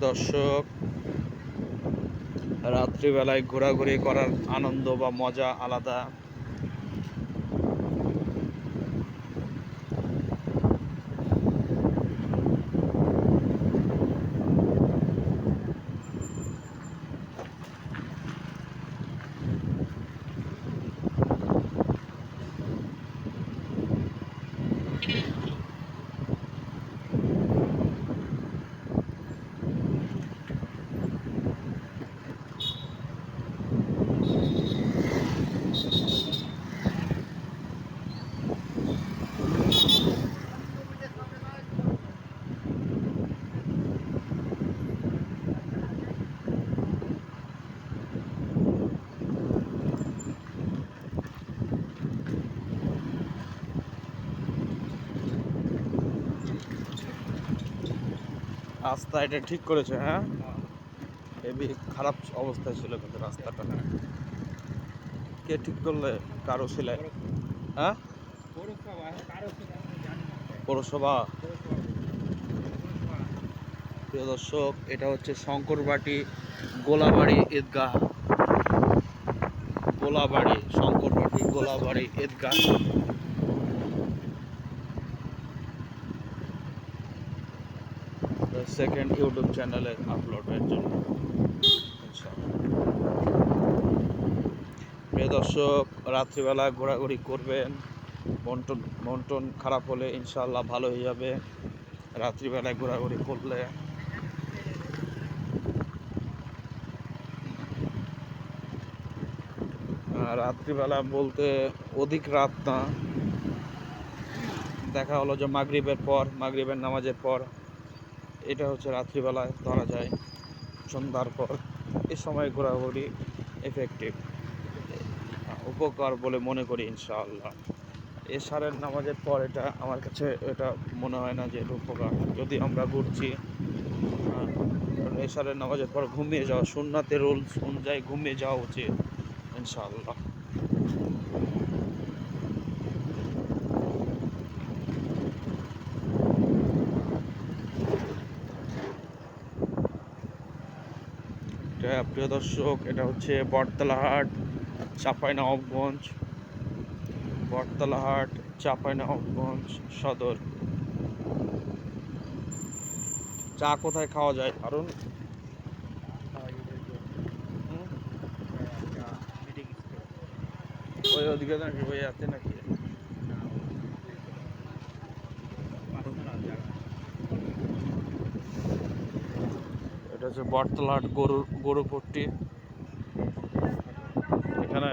দর্শক রাত্রিবেলায় ঘোরাঘুরি করার আনন্দ বা মজা আলাদা। রাস্তা এটা ঠিক করেছে হ্যাঁ? হেবি খারাপ অবস্থায় ছিল কিন্তু রাস্তাটা কে ঠিক করলে কারও ছিলে হ্যাঁ? পৌরসভা। প্রিয় দর্শক, এটা হচ্ছে শঙ্করবাটি, গোলাবাড়ি ঈদগাহ। গোলাবাড়ি, শঙ্করবাটি, গোলাবাড়ি ঈদগাহ। সেকেন্ড ইউটিউব চ্যানেলে আপলোডের জন্য। প্রিয় দর্শক রাত্রিবেলা ঘোরাঘুরি করবেন মন টন মন টন খারাপ হলে ইনশাল্লাহ ভালো হয়ে যাবে রাত্রিবেলায় ঘোরাঘুরি করলে রাত্রিবেলা বলতে অধিক রাত না। দেখা হলো যে মাগরিবের পর, মাগরিবের নামাজের পর। এটা হচ্ছে রাত্রিবেলায় ধরা যায়, সন্ধ্যার পর। এ সময় ঘোরাঘুরি এফেক্টিভ উপকার বলে মনে করি ইনশাআল্লাহ। এশারের নামাজের পর এটা আমার কাছে এটা মনে হয় না যে উপকার। যদি আমরা ঘুরছি এশারের নামাজের পর ঘুমিয়ে যাওয়া সুন্নাতে রুলস অনুযায়ী ঘুমিয়ে যাওয়া উচিত, ইনশাআল্লাহ। প্রিয় দর্শক, এটা হচ্ছে বটতলাহাট, চাঁপাইনবাবগঞ্জ বটতলাহাট, চাঁপাইনবাবগঞ্জ সদর। চা কোথায় খাওয়া যায়? কারণ ওই ওদিকে নাকি ওই আছে নাকি? হচ্ছে বটতলাট গরু গরুপট্টি। এখানে